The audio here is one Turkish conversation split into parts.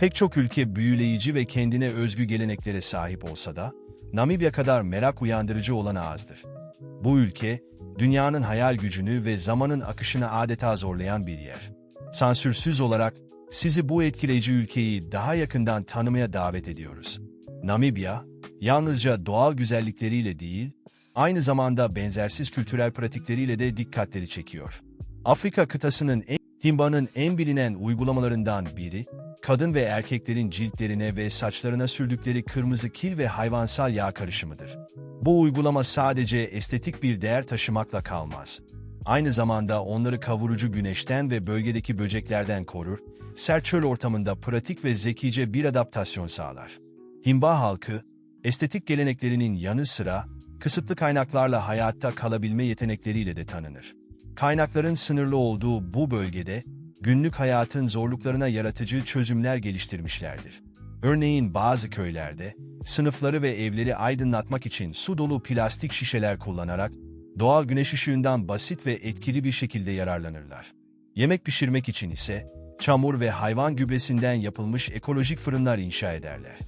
Pek çok ülke büyüleyici ve kendine özgü geleneklere sahip olsa da, Namibya kadar merak uyandırıcı olanı azdır. Bu ülke, dünyanın hayal gücünü ve zamanın akışını adeta zorlayan bir yer. Sansürsüz olarak sizi bu etkileyici ülkeyi daha yakından tanımaya davet ediyoruz. Namibya, yalnızca doğal güzellikleriyle değil, aynı zamanda benzersiz kültürel pratikleriyle de dikkatleri çekiyor. Afrika kıtasının en, Himba'nın en bilinen uygulamalarından biri, kadın ve erkeklerin ciltlerine ve saçlarına sürdükleri kırmızı kil ve hayvansal yağ karışımıdır. Bu uygulama sadece estetik bir değer taşımakla kalmaz. Aynı zamanda onları kavurucu güneşten ve bölgedeki böceklerden korur, sert çöl ortamında pratik ve zekice bir adaptasyon sağlar. Himba halkı, estetik geleneklerinin yanı sıra kısıtlı kaynaklarla hayatta kalabilme yetenekleriyle de tanınır. Kaynakların sınırlı olduğu bu bölgede, günlük hayatın zorluklarına yaratıcı çözümler geliştirmişlerdir. Örneğin bazı köylerde, sınıfları ve evleri aydınlatmak için su dolu plastik şişeler kullanarak, doğal güneş ışığından basit ve etkili bir şekilde yararlanırlar. Yemek pişirmek için ise, çamur ve hayvan gübresinden yapılmış ekolojik fırınlar inşa ederler.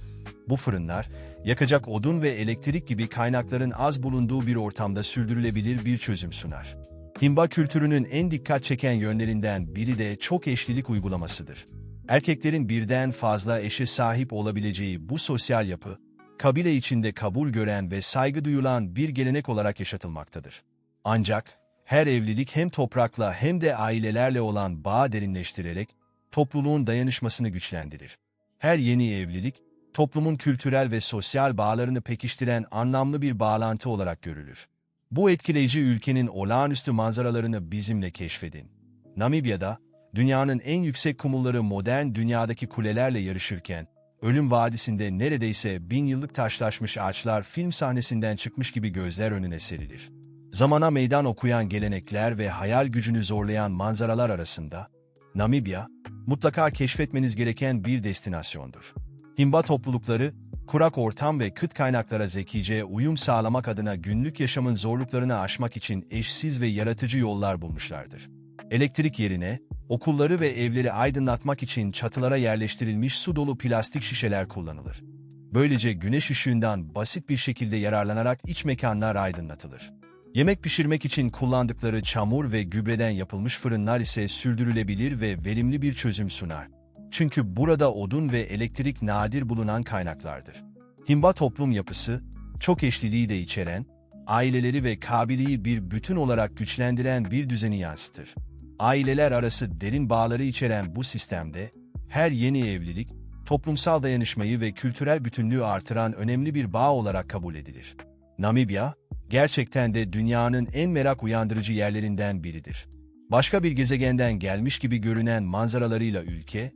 Bu fırınlar, yakacak odun ve elektrik gibi kaynakların az bulunduğu bir ortamda sürdürülebilir bir çözüm sunar. Himba kültürünün en dikkat çeken yönlerinden biri de çok eşlilik uygulamasıdır. Erkeklerin birden fazla eşe sahip olabileceği bu sosyal yapı, kabile içinde kabul gören ve saygı duyulan bir gelenek olarak yaşatılmaktadır. Ancak her evlilik hem toprakla hem de ailelerle olan bağı derinleştirerek topluluğun dayanışmasını güçlendirir. Her yeni evlilik, toplumun kültürel ve sosyal bağlarını pekiştiren anlamlı bir bağlantı olarak görülür. Bu etkileyici ülkenin olağanüstü manzaralarını bizimle keşfedin. Namibya'da, dünyanın en yüksek kumulları modern dünyadaki kulelerle yarışırken, Ölüm Vadisi'nde neredeyse bin yıllık taşlaşmış ağaçlar film sahnesinden çıkmış gibi gözler önüne serilir. Zamana meydan okuyan gelenekler ve hayal gücünü zorlayan manzaralar arasında, Namibya, mutlaka keşfetmeniz gereken bir destinasyondur. Himba toplulukları, kurak ortam ve kıt kaynaklara zekice uyum sağlamak adına günlük yaşamın zorluklarını aşmak için eşsiz ve yaratıcı yollar bulmuşlardır. Elektrik yerine, okulları ve evleri aydınlatmak için çatılara yerleştirilmiş su dolu plastik şişeler kullanılır. Böylece güneş ışığından basit bir şekilde yararlanarak iç mekanlar aydınlatılır. Yemek pişirmek için kullandıkları çamur ve gübreden yapılmış fırınlar ise sürdürülebilir ve verimli bir çözüm sunar. Çünkü burada odun ve elektrik nadir bulunan kaynaklardır. Himba toplum yapısı, çok eşliliği de içeren, aileleri ve kabiliği bir bütün olarak güçlendiren bir düzeni yansıtır. Aileler arası derin bağları içeren bu sistemde, her yeni evlilik, toplumsal dayanışmayı ve kültürel bütünlüğü artıran önemli bir bağ olarak kabul edilir. Namibya, gerçekten de dünyanın en merak uyandırıcı yerlerinden biridir. Başka bir gezegenden gelmiş gibi görünen manzaralarıyla ülke,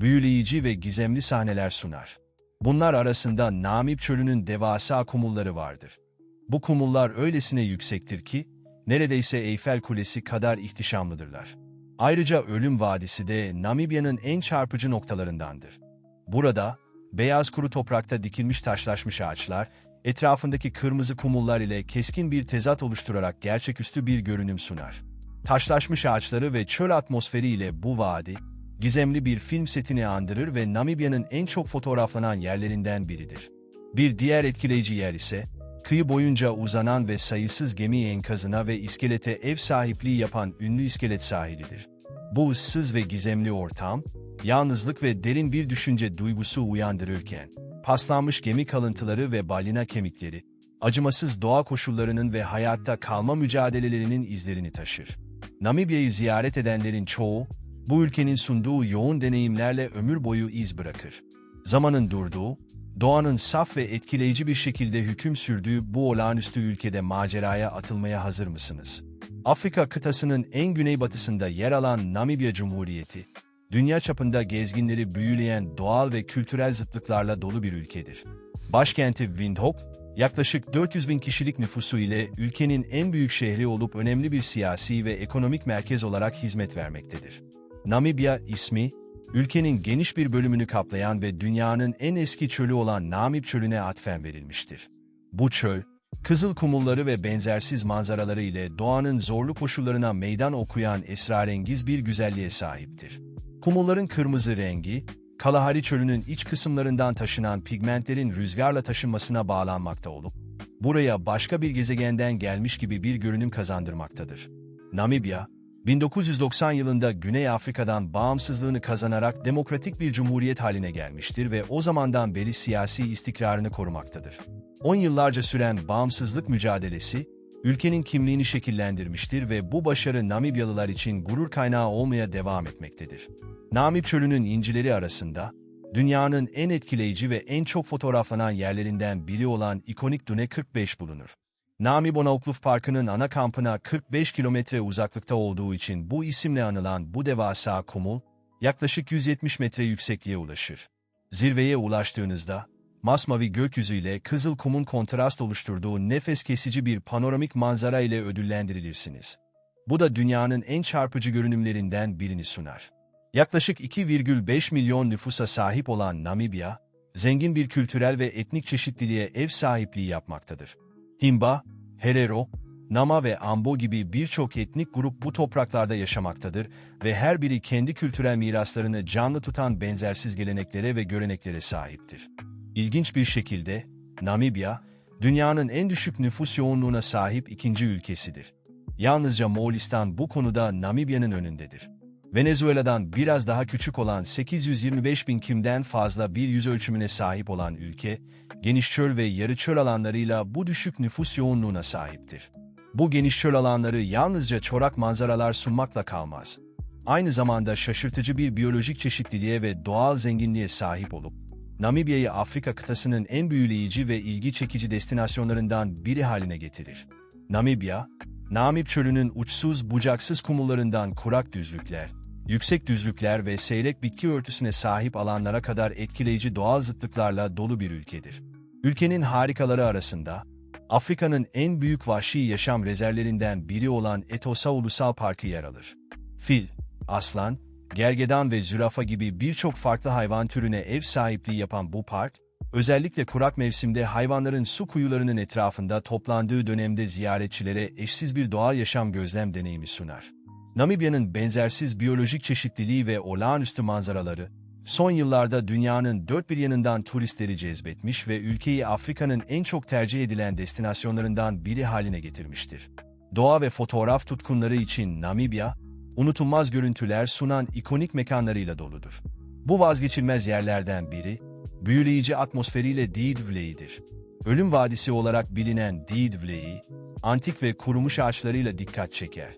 büyüleyici ve gizemli sahneler sunar. Bunlar arasında Namib Çölü'nün devasa kumulları vardır. Bu kumullar öylesine yüksektir ki, neredeyse Eyfel Kulesi kadar ihtişamlıdırlar. Ayrıca Ölüm Vadisi de Namibya'nın en çarpıcı noktalarındandır. Burada, beyaz kuru toprakta dikilmiş taşlaşmış ağaçlar, etrafındaki kırmızı kumullar ile keskin bir tezat oluşturarak gerçeküstü bir görünüm sunar. Taşlaşmış ağaçları ve çöl atmosferi ile bu vadi, gizemli bir film setini andırır ve Namibya'nın en çok fotoğraflanan yerlerinden biridir. Bir diğer etkileyici yer ise, kıyı boyunca uzanan ve sayısız gemi enkazına ve iskelete ev sahipliği yapan ünlü iskelet sahilidir. Bu ıssız ve gizemli ortam, yalnızlık ve derin bir düşünce duygusu uyandırırken, paslanmış gemi kalıntıları ve balina kemikleri, acımasız doğa koşullarının ve hayatta kalma mücadelelerinin izlerini taşır. Namibya'yı ziyaret edenlerin çoğu, bu ülkenin sunduğu yoğun deneyimlerle ömür boyu iz bırakır. Zamanın durduğu, doğanın saf ve etkileyici bir şekilde hüküm sürdüğü bu olağanüstü ülkede maceraya atılmaya hazır mısınız? Afrika kıtasının en güneybatısında yer alan Namibya Cumhuriyeti, dünya çapında gezginleri büyüleyen doğal ve kültürel zıtlıklarla dolu bir ülkedir. Başkenti Windhoek, yaklaşık 400 bin kişilik nüfusu ile ülkenin en büyük şehri olup önemli bir siyasi ve ekonomik merkez olarak hizmet vermektedir. Namibya ismi, ülkenin geniş bir bölümünü kaplayan ve dünyanın en eski çölü olan Namib Çölü'ne atfen verilmiştir. Bu çöl, kızıl kumulları ve benzersiz manzaraları ile doğanın zorlu koşullarına meydan okuyan esrarengiz bir güzelliğe sahiptir. Kumulların kırmızı rengi, Kalahari Çölü'nün iç kısımlarından taşınan pigmentlerin rüzgarla taşınmasına bağlanmakta olup, buraya başka bir gezegenden gelmiş gibi bir görünüm kazandırmaktadır. Namibya, 1990 yılında Güney Afrika'dan bağımsızlığını kazanarak demokratik bir cumhuriyet haline gelmiştir ve o zamandan beri siyasi istikrarını korumaktadır. 10 yıllarca süren bağımsızlık mücadelesi, ülkenin kimliğini şekillendirmiştir ve bu başarı Namibyalılar için gurur kaynağı olmaya devam etmektedir. Namib Çölü'nün incileri arasında, dünyanın en etkileyici ve en çok fotoğraflanan yerlerinden biri olan ikonik Dune 45 bulunur. Namib Onaokluf Parkı'nın ana kampına 45 kilometre uzaklıkta olduğu için bu isimle anılan bu devasa kumul, yaklaşık 170 metre yüksekliğe ulaşır. Zirveye ulaştığınızda, masmavi gökyüzüyle kızıl kumun kontrast oluşturduğu nefes kesici bir panoramik manzara ile ödüllendirilirsiniz. Bu da dünyanın en çarpıcı görünümlerinden birini sunar. Yaklaşık 2,5 milyon nüfusa sahip olan Namibya, zengin bir kültürel ve etnik çeşitliliğe ev sahipliği yapmaktadır. Himba, Herero, Nama ve Ambo gibi birçok etnik grup bu topraklarda yaşamaktadır ve her biri kendi kültürel miraslarını canlı tutan benzersiz geleneklere ve göreneklere sahiptir. İlginç bir şekilde, Namibya, dünyanın en düşük nüfus yoğunluğuna sahip ikinci ülkesidir. Yalnızca Moğolistan bu konuda Namibya'nın önündedir. Venezuela'dan biraz daha küçük olan 825 bin kimden fazla bir yüz ölçümüne sahip olan ülke, geniş çöl ve yarı çöl alanlarıyla bu düşük nüfus yoğunluğuna sahiptir. Bu geniş çöl alanları yalnızca çorak manzaralar sunmakla kalmaz. Aynı zamanda şaşırtıcı bir biyolojik çeşitliliğe ve doğal zenginliğe sahip olup, Namibya'yı Afrika kıtasının en büyüleyici ve ilgi çekici destinasyonlarından biri haline getirir. Namibya, Namib Çölü'nün uçsuz bucaksız kumullarından kurak düzlükler, yüksek düzlükler ve seyrek bitki örtüsüne sahip alanlara kadar etkileyici doğal zıtlıklarla dolu bir ülkedir. Ülkenin harikaları arasında, Afrika'nın en büyük vahşi yaşam rezervlerinden biri olan Etosa Ulusal Parkı yer alır. Fil, aslan, gergedan ve zürafa gibi birçok farklı hayvan türüne ev sahipliği yapan bu park, özellikle kurak mevsimde hayvanların su kuyularının etrafında toplandığı dönemde ziyaretçilere eşsiz bir doğal yaşam gözlem deneyimi sunar. Namibya'nın benzersiz biyolojik çeşitliliği ve olağanüstü manzaraları, son yıllarda dünyanın dört bir yanından turistleri cezbetmiş ve ülkeyi Afrika'nın en çok tercih edilen destinasyonlarından biri haline getirmiştir. Doğa ve fotoğraf tutkunları için Namibya, unutulmaz görüntüler sunan ikonik mekanlarıyla doludur. Bu vazgeçilmez yerlerden biri, büyüleyici atmosferiyle Diidvley'idir. Ölüm Vadisi olarak bilinen Diidvley'i, antik ve kurumuş ağaçlarıyla dikkat çeker.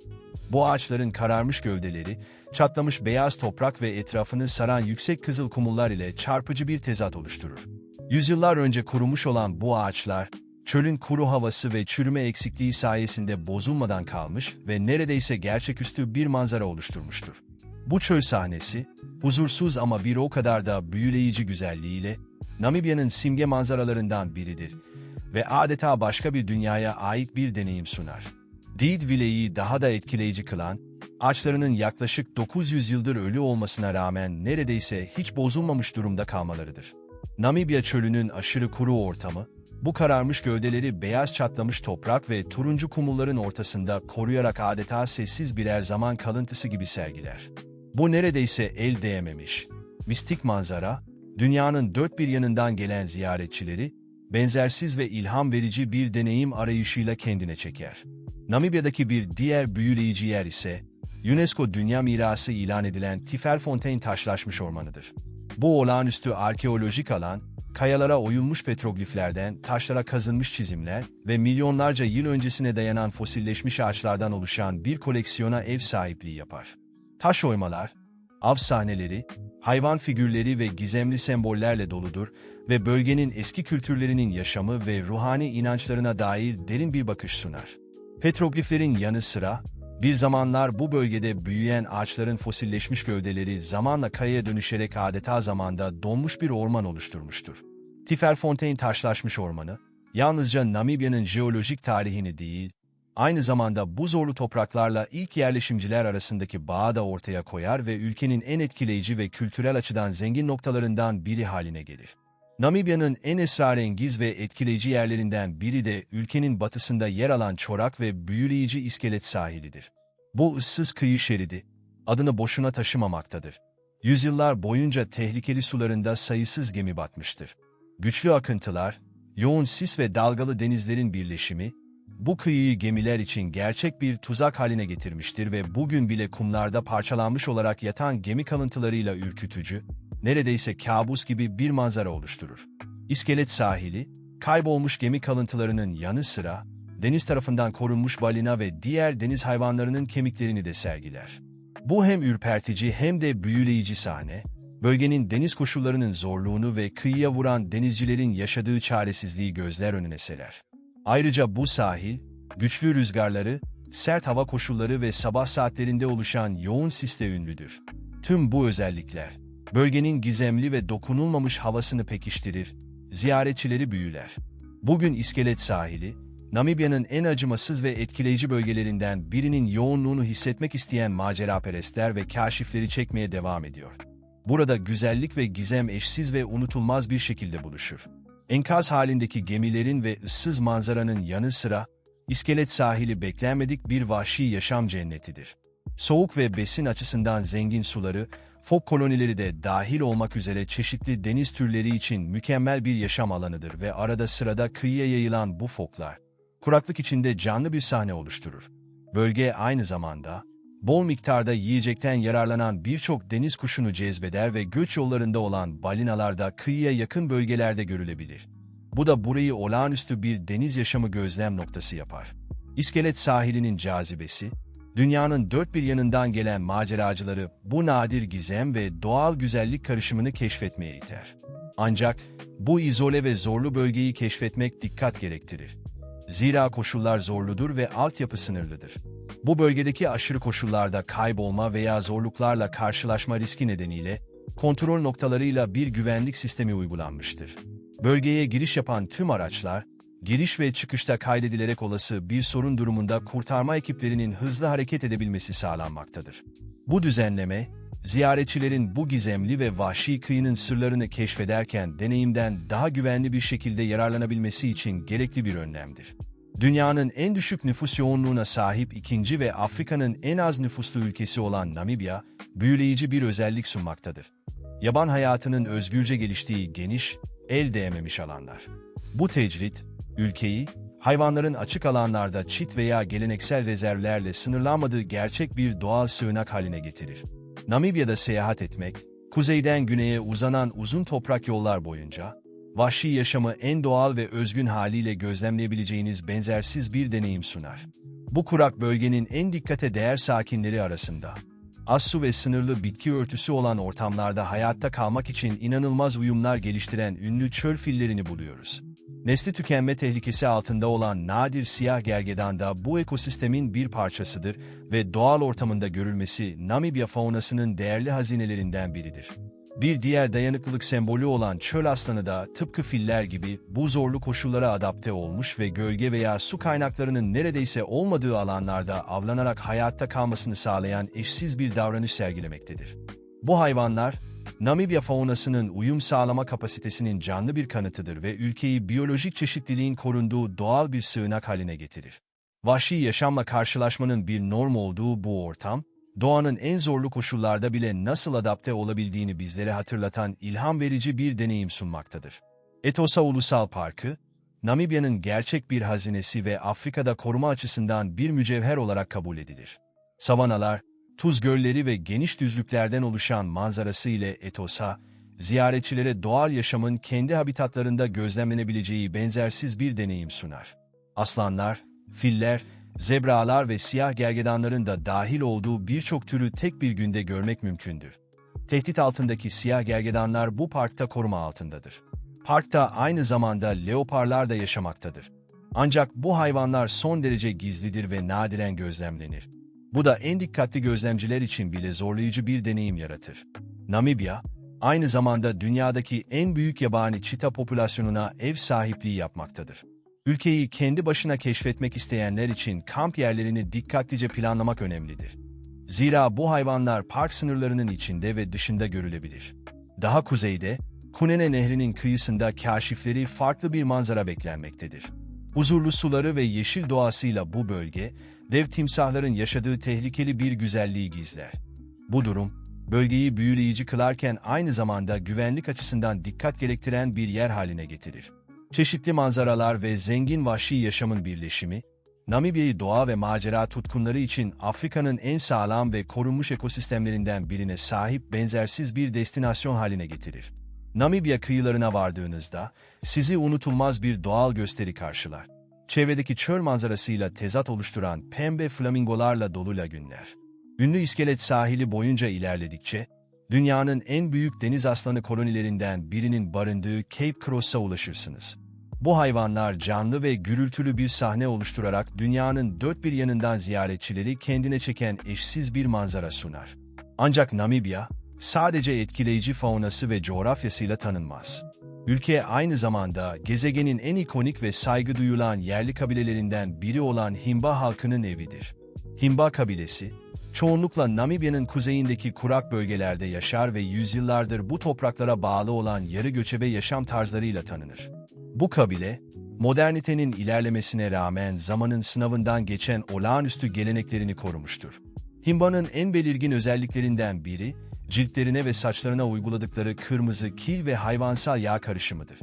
Bu ağaçların kararmış gövdeleri, çatlamış beyaz toprak ve etrafını saran yüksek kızıl kumullar ile çarpıcı bir tezat oluşturur. Yüzyıllar önce kurumuş olan bu ağaçlar, çölün kuru havası ve çürüme eksikliği sayesinde bozulmadan kalmış ve neredeyse gerçeküstü bir manzara oluşturmuştur. Bu çöl sahnesi, huzursuz ama bir o kadar da büyüleyici güzelliğiyle, Namibya'nın simge manzaralarından biridir ve adeta başka bir dünyaya ait bir deneyim sunar. Deedville'yi daha da etkileyici kılan, ağaçlarının yaklaşık 900 yıldır ölü olmasına rağmen neredeyse hiç bozulmamış durumda kalmalarıdır. Namibya çölünün aşırı kuru ortamı, bu kararmış gövdeleri beyaz çatlamış toprak ve turuncu kumulların ortasında koruyarak adeta sessiz birer zaman kalıntısı gibi sergiler. Bu neredeyse el değmemiş. Mistik manzara, dünyanın dört bir yanından gelen ziyaretçileri, benzersiz ve ilham verici bir deneyim arayışıyla kendine çeker. Namibya'daki bir diğer büyüleyici yer ise, UNESCO Dünya Mirası ilan edilen Tifelfontein taşlaşmış ormanıdır. Bu olağanüstü arkeolojik alan, kayalara oyulmuş petrogliflerden taşlara kazınmış çizimler ve milyonlarca yıl öncesine dayanan fosilleşmiş ağaçlardan oluşan bir koleksiyona ev sahipliği yapar. Taş oymalar, av sahneleri, hayvan figürleri ve gizemli sembollerle doludur ve bölgenin eski kültürlerinin yaşamı ve ruhani inançlarına dair derin bir bakış sunar. Petrogliflerin yanı sıra, bir zamanlar bu bölgede büyüyen ağaçların fosilleşmiş gövdeleri zamanla kayaya dönüşerek adeta zamanda donmuş bir orman oluşturmuştur. Tiferfontein taşlaşmış ormanı, yalnızca Namibya'nın jeolojik tarihini değil, aynı zamanda bu zorlu topraklarla ilk yerleşimciler arasındaki bağı da ortaya koyar ve ülkenin en etkileyici ve kültürel açıdan zengin noktalarından biri haline gelir. Namibya'nın en esrarengiz ve etkileyici yerlerinden biri de ülkenin batısında yer alan çorak ve büyüleyici iskelet sahilidir. Bu ıssız kıyı şeridi, adını boşuna taşımamaktadır. Yüzyıllar boyunca tehlikeli sularında sayısız gemi batmıştır. Güçlü akıntılar, yoğun sis ve dalgalı denizlerin birleşimi, bu kıyıyı gemiler için gerçek bir tuzak haline getirmiştir ve bugün bile kumlarda parçalanmış olarak yatan gemi kalıntılarıyla ürkütücü, neredeyse kabus gibi bir manzara oluşturur. İskelet sahili, kaybolmuş gemi kalıntılarının yanı sıra, deniz tarafından korunmuş balina ve diğer deniz hayvanlarının kemiklerini de sergiler. Bu hem ürpertici hem de büyüleyici sahne, bölgenin deniz koşullarının zorluğunu ve kıyıya vuran denizcilerin yaşadığı çaresizliği gözler önüne serer. Ayrıca bu sahil, güçlü rüzgarları, sert hava koşulları ve sabah saatlerinde oluşan yoğun sisle ünlüdür. Tüm bu özellikler, bölgenin gizemli ve dokunulmamış havasını pekiştirir, ziyaretçileri büyüler. Bugün İskelet sahili, Namibya'nın en acımasız ve etkileyici bölgelerinden birinin yoğunluğunu hissetmek isteyen maceraperestler ve kaşifleri çekmeye devam ediyor. Burada güzellik ve gizem eşsiz ve unutulmaz bir şekilde buluşur. Enkaz halindeki gemilerin ve ıssız manzaranın yanı sıra, İskelet sahili beklenmedik bir vahşi yaşam cennetidir. Soğuk ve besin açısından zengin suları, fok kolonileri de dahil olmak üzere çeşitli deniz türleri için mükemmel bir yaşam alanıdır ve arada sırada kıyıya yayılan bu foklar, kuraklık içinde canlı bir sahne oluşturur. Bölge aynı zamanda, bol miktarda yiyecekten yararlanan birçok deniz kuşunu cezbeder ve göç yollarında olan balinalar da kıyıya yakın bölgelerde görülebilir. Bu da burayı olağanüstü bir deniz yaşamı gözlem noktası yapar. İskelet sahilinin cazibesi, dünyanın dört bir yanından gelen maceracıları bu nadir gizem ve doğal güzellik karışımını keşfetmeye iter. Ancak bu izole ve zorlu bölgeyi keşfetmek dikkat gerektirir. Zira koşullar zorludur ve altyapı sınırlıdır. Bu bölgedeki aşırı koşullarda kaybolma veya zorluklarla karşılaşma riski nedeniyle kontrol noktalarıyla bir güvenlik sistemi uygulanmıştır. Bölgeye giriş yapan tüm araçlar, giriş ve çıkışta kaydedilerek olası bir sorun durumunda kurtarma ekiplerinin hızlı hareket edebilmesi sağlanmaktadır. Bu düzenleme, ziyaretçilerin bu gizemli ve vahşi kıyının sırlarını keşfederken deneyimden daha güvenli bir şekilde yararlanabilmesi için gerekli bir önlemdir. Dünyanın en düşük nüfus yoğunluğuna sahip ikinci ve Afrika'nın en az nüfuslu ülkesi olan Namibya, büyüleyici bir özellik sunmaktadır. Yaban hayatının özgürce geliştiği geniş, el değmemiş alanlar. Bu tecrit, ülkeyi, hayvanların açık alanlarda çit veya geleneksel rezervlerle sınırlanmadığı gerçek bir doğal sığınak haline getirir. Namibya'da seyahat etmek, kuzeyden güneye uzanan uzun toprak yollar boyunca, vahşi yaşamı en doğal ve özgün haliyle gözlemleyebileceğiniz benzersiz bir deneyim sunar. Bu kurak bölgenin en dikkate değer sakinleri arasında, az su ve sınırlı bitki örtüsü olan ortamlarda hayatta kalmak için inanılmaz uyumlar geliştiren ünlü çöl fillerini buluyoruz. Nesli tükenme tehlikesi altında olan nadir siyah gergedan da bu ekosistemin bir parçasıdır ve doğal ortamında görülmesi Namibya faunasının değerli hazinelerinden biridir. Bir diğer dayanıklılık sembolü olan çöl aslanı da tıpkı filler gibi bu zorlu koşullara adapte olmuş ve gölge veya su kaynaklarının neredeyse olmadığı alanlarda avlanarak hayatta kalmasını sağlayan eşsiz bir davranış sergilemektedir. Bu hayvanlar, Namibya faunasının uyum sağlama kapasitesinin canlı bir kanıtıdır ve ülkeyi biyolojik çeşitliliğin korunduğu doğal bir sığınak haline getirir. Vahşi yaşamla karşılaşmanın bir norm olduğu bu ortam, doğanın en zorlu koşullarda bile nasıl adapte olabildiğini bizlere hatırlatan ilham verici bir deneyim sunmaktadır. Etosa Ulusal Parkı, Namibya'nın gerçek bir hazinesi ve Afrika'da koruma açısından bir mücevher olarak kabul edilir. Savanalar, tuz gölleri ve geniş düzlüklerden oluşan manzarası ile Etosa, ziyaretçilere doğal yaşamın kendi habitatlarında gözlemlenebileceği benzersiz bir deneyim sunar. Aslanlar, filler, zebralar ve siyah gergedanların da dahil olduğu birçok türü tek bir günde görmek mümkündür. Tehdit altındaki siyah gergedanlar bu parkta koruma altındadır. Parkta aynı zamanda leoparlar da yaşamaktadır. Ancak bu hayvanlar son derece gizlidir ve nadiren gözlemlenir. Bu da en dikkatli gözlemciler için bile zorlayıcı bir deneyim yaratır. Namibya, aynı zamanda dünyadaki en büyük yabani çita popülasyonuna ev sahipliği yapmaktadır. Ülkeyi kendi başına keşfetmek isteyenler için kamp yerlerini dikkatlice planlamak önemlidir. Zira bu hayvanlar park sınırlarının içinde ve dışında görülebilir. Daha kuzeyde, Kunene Nehri'nin kıyısında kaşifleri farklı bir manzara beklenmektedir. Huzurlu suları ve yeşil doğasıyla bu bölge, dev timsahların yaşadığı tehlikeli bir güzelliği gizler. Bu durum, bölgeyi büyüleyici kılarken aynı zamanda güvenlik açısından dikkat gerektiren bir yer haline getirir. Çeşitli manzaralar ve zengin vahşi yaşamın birleşimi, Namibya'yı doğa ve macera tutkunları için Afrika'nın en sağlam ve korunmuş ekosistemlerinden birine sahip benzersiz bir destinasyon haline getirir. Namibya kıyılarına vardığınızda sizi unutulmaz bir doğal gösteri karşılar. Çevredeki çöl manzarasıyla tezat oluşturan pembe flamingolarla dolu lagünler. Ünlü iskelet sahili boyunca ilerledikçe, dünyanın en büyük deniz aslanı kolonilerinden birinin barındığı Cape Cross'a ulaşırsınız. Bu hayvanlar canlı ve gürültülü bir sahne oluşturarak dünyanın dört bir yanından ziyaretçileri kendine çeken eşsiz bir manzara sunar. Ancak Namibya, sadece etkileyici faunası ve coğrafyasıyla tanınmaz. Ülke aynı zamanda gezegenin en ikonik ve saygı duyulan yerli kabilelerinden biri olan Himba halkının evidir. Himba kabilesi, çoğunlukla Namibya'nın kuzeyindeki kurak bölgelerde yaşar ve yüzyıllardır bu topraklara bağlı olan yarı göçebe yaşam tarzlarıyla tanınır. Bu kabile, modernitenin ilerlemesine rağmen zamanın sınavından geçen olağanüstü geleneklerini korumuştur. Himba'nın en belirgin özelliklerinden biri, ciltlerine ve saçlarına uyguladıkları kırmızı kil ve hayvansal yağ karışımıdır.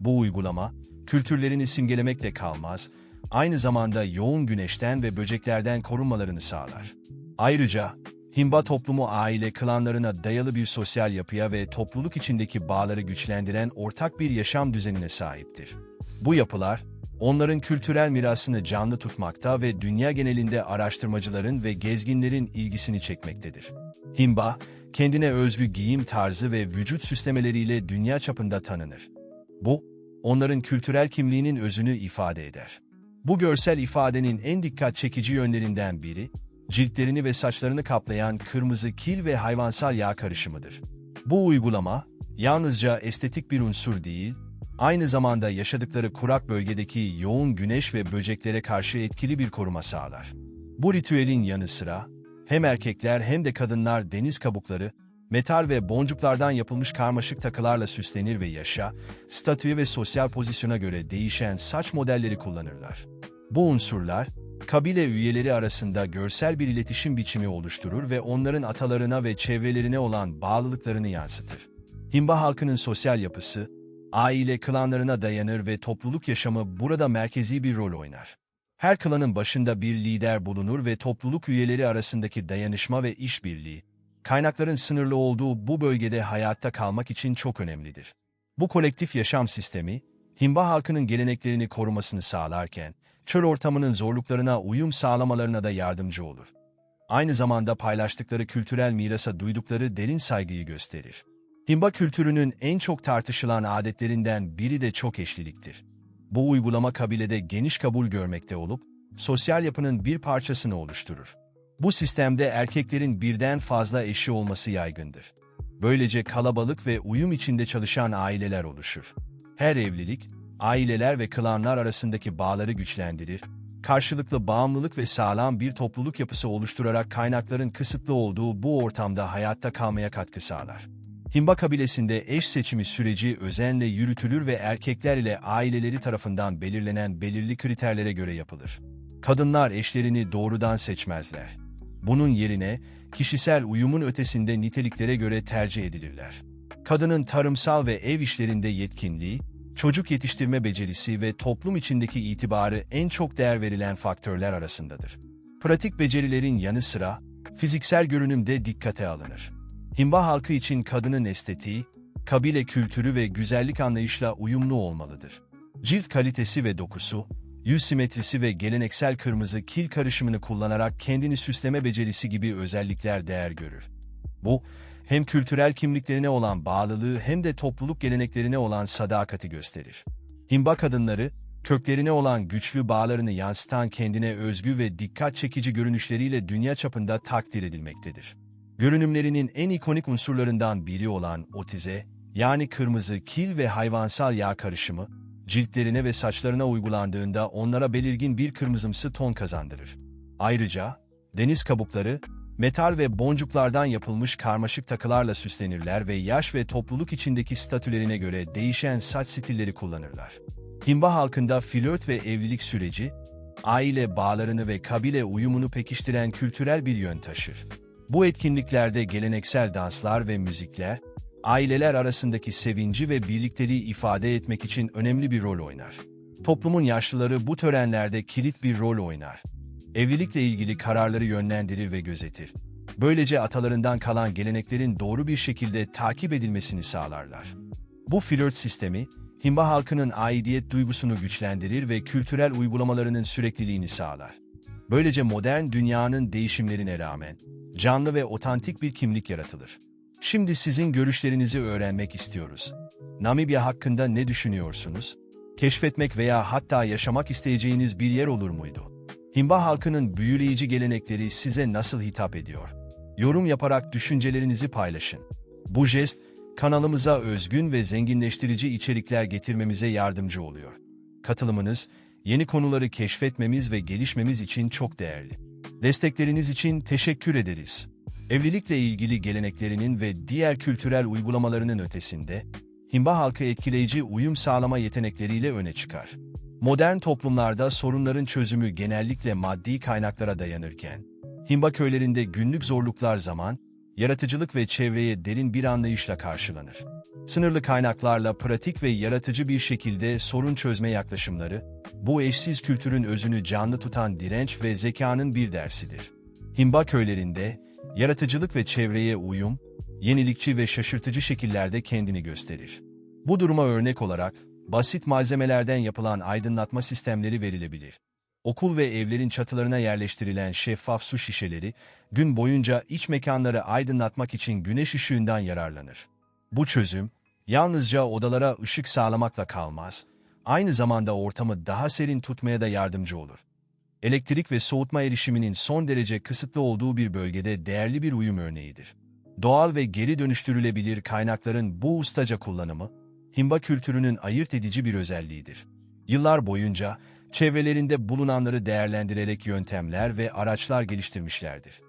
Bu uygulama, kültürlerini simgelemekle kalmaz, aynı zamanda yoğun güneşten ve böceklerden korunmalarını sağlar. Ayrıca, Himba toplumu aile klanlarına dayalı bir sosyal yapıya ve topluluk içindeki bağları güçlendiren ortak bir yaşam düzenine sahiptir. Bu yapılar, onların kültürel mirasını canlı tutmakta ve dünya genelinde araştırmacıların ve gezginlerin ilgisini çekmektedir. Himba, kendine özgü giyim tarzı ve vücut süslemeleriyle dünya çapında tanınır. Bu, onların kültürel kimliğinin özünü ifade eder. Bu görsel ifadenin en dikkat çekici yönlerinden biri, ciltlerini ve saçlarını kaplayan kırmızı kil ve hayvansal yağ karışımıdır. Bu uygulama, yalnızca estetik bir unsur değil, aynı zamanda yaşadıkları kurak bölgedeki yoğun güneş ve böceklere karşı etkili bir koruma sağlar. Bu ritüelin yanı sıra, hem erkekler hem de kadınlar deniz kabukları, metal ve boncuklardan yapılmış karmaşık takılarla süslenir ve yaşa, statüye ve sosyal pozisyona göre değişen saç modelleri kullanırlar. Bu unsurlar, kabile üyeleri arasında görsel bir iletişim biçimi oluşturur ve onların atalarına ve çevrelerine olan bağlılıklarını yansıtır. Himba halkının sosyal yapısı, aile klanlarına dayanır ve topluluk yaşamı burada merkezi bir rol oynar. Her klanın başında bir lider bulunur ve topluluk üyeleri arasındaki dayanışma ve işbirliği, kaynakların sınırlı olduğu bu bölgede hayatta kalmak için çok önemlidir. Bu kolektif yaşam sistemi, Himba halkının geleneklerini korumasını sağlarken, çöl ortamının zorluklarına uyum sağlamalarına da yardımcı olur. Aynı zamanda paylaştıkları kültürel mirasa duydukları derin saygıyı gösterir. Himba kültürünün en çok tartışılan adetlerinden biri de çok eşliliktir. Bu uygulama kabilede geniş kabul görmekte olup, sosyal yapının bir parçasını oluşturur. Bu sistemde erkeklerin birden fazla eşi olması yaygındır. Böylece kalabalık ve uyum içinde çalışan aileler oluşur. Her evlilik, aileler ve klanlar arasındaki bağları güçlendirir, karşılıklı bağımlılık ve sağlam bir topluluk yapısı oluşturarak kaynakların kısıtlı olduğu bu ortamda hayatta kalmaya katkı sağlar. Himba kabilesinde eş seçimi süreci özenle yürütülür ve erkekler ile aileleri tarafından belirlenen belirli kriterlere göre yapılır. Kadınlar eşlerini doğrudan seçmezler. Bunun yerine kişisel uyumun ötesinde niteliklere göre tercih edilirler. Kadının tarımsal ve ev işlerinde yetkinliği, çocuk yetiştirme becerisi ve toplum içindeki itibarı en çok değer verilen faktörler arasındadır. Pratik becerilerin yanı sıra fiziksel görünüm de dikkate alınır. Himba halkı için kadının estetiği, kabile kültürü ve güzellik anlayışla uyumlu olmalıdır. Cilt kalitesi ve dokusu, yüz simetrisi ve geleneksel kırmızı kil karışımını kullanarak kendini süsleme becerisi gibi özellikler değer görür. Bu, hem kültürel kimliklerine olan bağlılığı hem de topluluk geleneklerine olan sadakati gösterir. Himba kadınları, köklerine olan güçlü bağlarını yansıtan kendine özgü ve dikkat çekici görünüşleriyle dünya çapında takdir edilmektedir. Görünümlerinin en ikonik unsurlarından biri olan otize, yani kırmızı kil ve hayvansal yağ karışımı, ciltlerine ve saçlarına uygulandığında onlara belirgin bir kırmızımsı ton kazandırır. Ayrıca, deniz kabukları, metal ve boncuklardan yapılmış karmaşık takılarla süslenirler ve yaş ve topluluk içindeki statülerine göre değişen saç stilleri kullanırlar. Himba halkında flört ve evlilik süreci, aile bağlarını ve kabile uyumunu pekiştiren kültürel bir yön taşır. Bu etkinliklerde geleneksel danslar ve müzikler, aileler arasındaki sevinci ve birlikteliği ifade etmek için önemli bir rol oynar. Toplumun yaşlıları bu törenlerde kilit bir rol oynar. Evlilikle ilgili kararları yönlendirir ve gözetir. Böylece atalarından kalan geleneklerin doğru bir şekilde takip edilmesini sağlarlar. Bu flört sistemi, Himba halkının aidiyet duygusunu güçlendirir ve kültürel uygulamalarının sürekliliğini sağlar. Böylece modern dünyanın değişimlerine rağmen canlı ve otantik bir kimlik yaratılır. Şimdi sizin görüşlerinizi öğrenmek istiyoruz. Namibya hakkında ne düşünüyorsunuz? Keşfetmek veya hatta yaşamak isteyeceğiniz bir yer olur muydu? Himba halkının büyüleyici gelenekleri size nasıl hitap ediyor? Yorum yaparak düşüncelerinizi paylaşın. Bu jest, kanalımıza özgün ve zenginleştirici içerikler getirmemize yardımcı oluyor. Katılımınız, yeni konuları keşfetmemiz ve gelişmemiz için çok değerli. Destekleriniz için teşekkür ederiz. Evlilikle ilgili geleneklerinin ve diğer kültürel uygulamalarının ötesinde, Himba halkı etkileyici uyum sağlama yetenekleriyle öne çıkar. Modern toplumlarda sorunların çözümü genellikle maddi kaynaklara dayanırken, Himba köylerinde günlük zorluklar zaman, yaratıcılık ve çevreye derin bir anlayışla karşılanır. Sınırlı kaynaklarla pratik ve yaratıcı bir şekilde sorun çözme yaklaşımları, bu eşsiz kültürün özünü canlı tutan direnç ve zekanın bir dersidir. Himba köylerinde, yaratıcılık ve çevreye uyum, yenilikçi ve şaşırtıcı şekillerde kendini gösterir. Bu duruma örnek olarak, basit malzemelerden yapılan aydınlatma sistemleri verilebilir. Okul ve evlerin çatılarına yerleştirilen şeffaf su şişeleri, gün boyunca iç mekanları aydınlatmak için güneş ışığından yararlanır. Bu çözüm, yalnızca odalara ışık sağlamakla kalmaz, aynı zamanda ortamı daha serin tutmaya da yardımcı olur. Elektrik ve soğutma erişiminin son derece kısıtlı olduğu bir bölgede değerli bir uyum örneğidir. Doğal ve geri dönüştürülebilir kaynakların bu ustaca kullanımı, Himba kültürünün ayırt edici bir özelliğidir. Yıllar boyunca çevrelerinde bulunanları değerlendirerek yöntemler ve araçlar geliştirmişlerdir.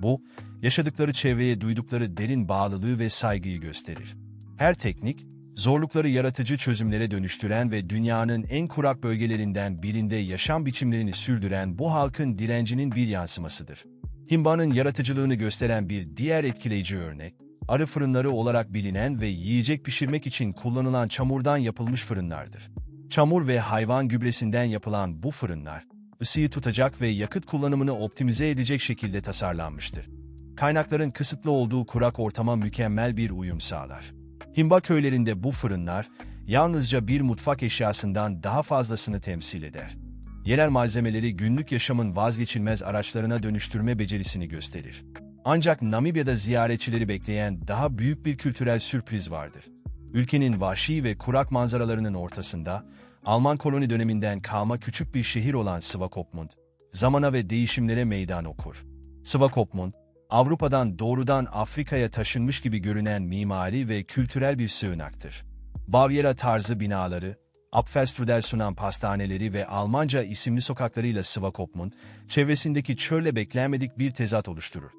Bu, yaşadıkları çevreye duydukları derin bağlılığı ve saygıyı gösterir. Her teknik, zorlukları yaratıcı çözümlere dönüştüren ve dünyanın en kurak bölgelerinden birinde yaşam biçimlerini sürdüren bu halkın direncinin bir yansımasıdır. Himba'nın yaratıcılığını gösteren bir diğer etkileyici örnek, arı fırınları olarak bilinen ve yiyecek pişirmek için kullanılan çamurdan yapılmış fırınlardır. Çamur ve hayvan gübresinden yapılan bu fırınlar, ısıyı tutacak ve yakıt kullanımını optimize edecek şekilde tasarlanmıştır. Kaynakların kısıtlı olduğu kurak ortama mükemmel bir uyum sağlar. Himba köylerinde bu fırınlar, yalnızca bir mutfak eşyasından daha fazlasını temsil eder. Yerel malzemeleri günlük yaşamın vazgeçilmez araçlarına dönüştürme becerisini gösterir. Ancak Namibya'da ziyaretçileri bekleyen daha büyük bir kültürel sürpriz vardır. Ülkenin vahşi ve kurak manzaralarının ortasında, Alman koloni döneminden kalma küçük bir şehir olan Swakopmund, zamana ve değişimlere meydan okur. Swakopmund, Avrupa'dan doğrudan Afrika'ya taşınmış gibi görünen mimari ve kültürel bir sığınaktır. Bavyera tarzı binaları, Apfelstrudel sunan pastaneleri ve Almanca isimli sokaklarıyla Swakopmund, çevresindeki çölle beklenmedik bir tezat oluşturur.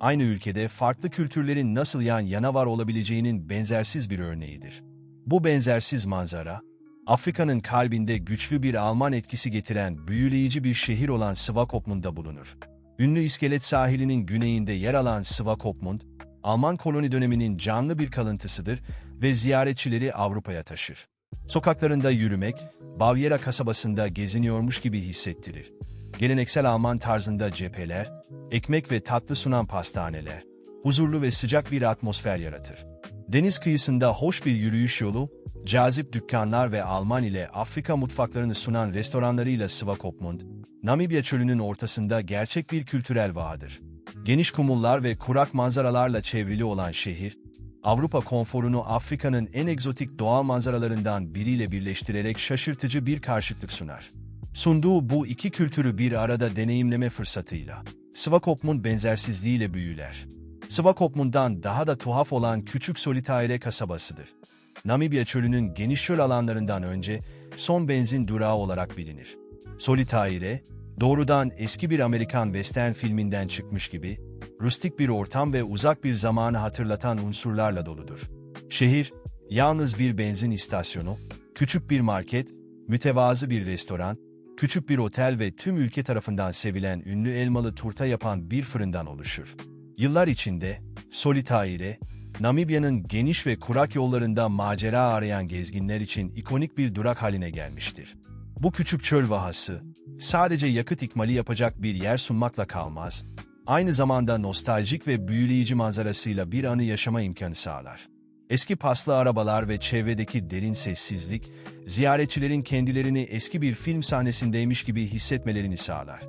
Aynı ülkede farklı kültürlerin nasıl yan yana var olabileceğinin benzersiz bir örneğidir. Bu benzersiz manzara, Afrika'nın kalbinde güçlü bir Alman etkisi getiren büyüleyici bir şehir olan Swakopmund'da bulunur. Ünlü iskelet sahilinin güneyinde yer alan Swakopmund, Alman koloni döneminin canlı bir kalıntısıdır ve ziyaretçileri Avrupa'ya taşır. Sokaklarında yürümek, Bavyera kasabasında geziniyormuş gibi hissettirir. Geleneksel Alman tarzında cepheler, ekmek ve tatlı sunan pastaneler, huzurlu ve sıcak bir atmosfer yaratır. Deniz kıyısında hoş bir yürüyüş yolu, cazip dükkanlar ve Alman ile Afrika mutfaklarını sunan restoranlarıyla Swakopmund, Namibya çölünün ortasında gerçek bir kültürel vahadır. Geniş kumullar ve kurak manzaralarla çevrili olan şehir, Avrupa konforunu Afrika'nın en egzotik doğal manzaralarından biriyle birleştirerek şaşırtıcı bir karşıtlık sunar. Sunduğu bu iki kültürü bir arada deneyimleme fırsatıyla, Swakopmund benzersizliğiyle büyüler. Swakopmund'dan daha da tuhaf olan küçük Solitaire kasabasıdır. Namibya çölünün geniş çöl alanlarından önce son benzin durağı olarak bilinir. Solitaire, doğrudan eski bir Amerikan western filminden çıkmış gibi, rustik bir ortam ve uzak bir zamanı hatırlatan unsurlarla doludur. Şehir, yalnız bir benzin istasyonu, küçük bir market, mütevazı bir restoran, küçük bir otel ve tüm ülke tarafından sevilen ünlü elmalı turta yapan bir fırından oluşur. Yıllar içinde Solitaire, Namibya'nın geniş ve kurak yollarında macera arayan gezginler için ikonik bir durak haline gelmiştir. Bu küçük çöl vahası, sadece yakıt ikmali yapacak bir yer sunmakla kalmaz, aynı zamanda nostaljik ve büyüleyici manzarasıyla bir anı yaşama imkanı sağlar. Eski paslı arabalar ve çevredeki derin sessizlik, ziyaretçilerin kendilerini eski bir film sahnesindeymiş gibi hissetmelerini sağlar.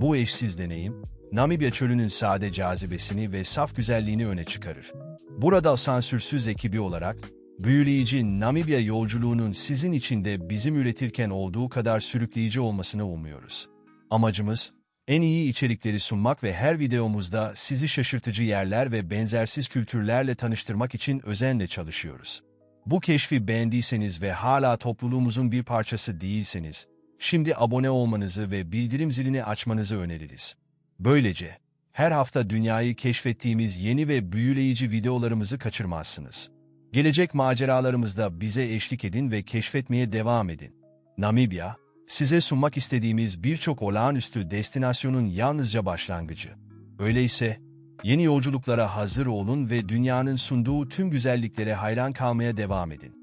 Bu eşsiz deneyim, Namibya çölünün sade cazibesini ve saf güzelliğini öne çıkarır. Burada sansürsüz ekibi olarak, büyüleyici Namibya yolculuğunun sizin için de bizim üretirken olduğu kadar sürükleyici olmasını umuyoruz. Amacımız, en iyi içerikleri sunmak ve her videomuzda sizi şaşırtıcı yerler ve benzersiz kültürlerle tanıştırmak için özenle çalışıyoruz. Bu keşfi beğendiyseniz ve hala topluluğumuzun bir parçası değilseniz, şimdi abone olmanızı ve bildirim zilini açmanızı öneririz. Böylece, her hafta dünyayı keşfettiğimiz yeni ve büyüleyici videolarımızı kaçırmazsınız. Gelecek maceralarımızda bize eşlik edin ve keşfetmeye devam edin. Namibya, size sunmak istediğimiz birçok olağanüstü destinasyonun yalnızca başlangıcı. Öyleyse, yeni yolculuklara hazır olun ve dünyanın sunduğu tüm güzelliklere hayran kalmaya devam edin.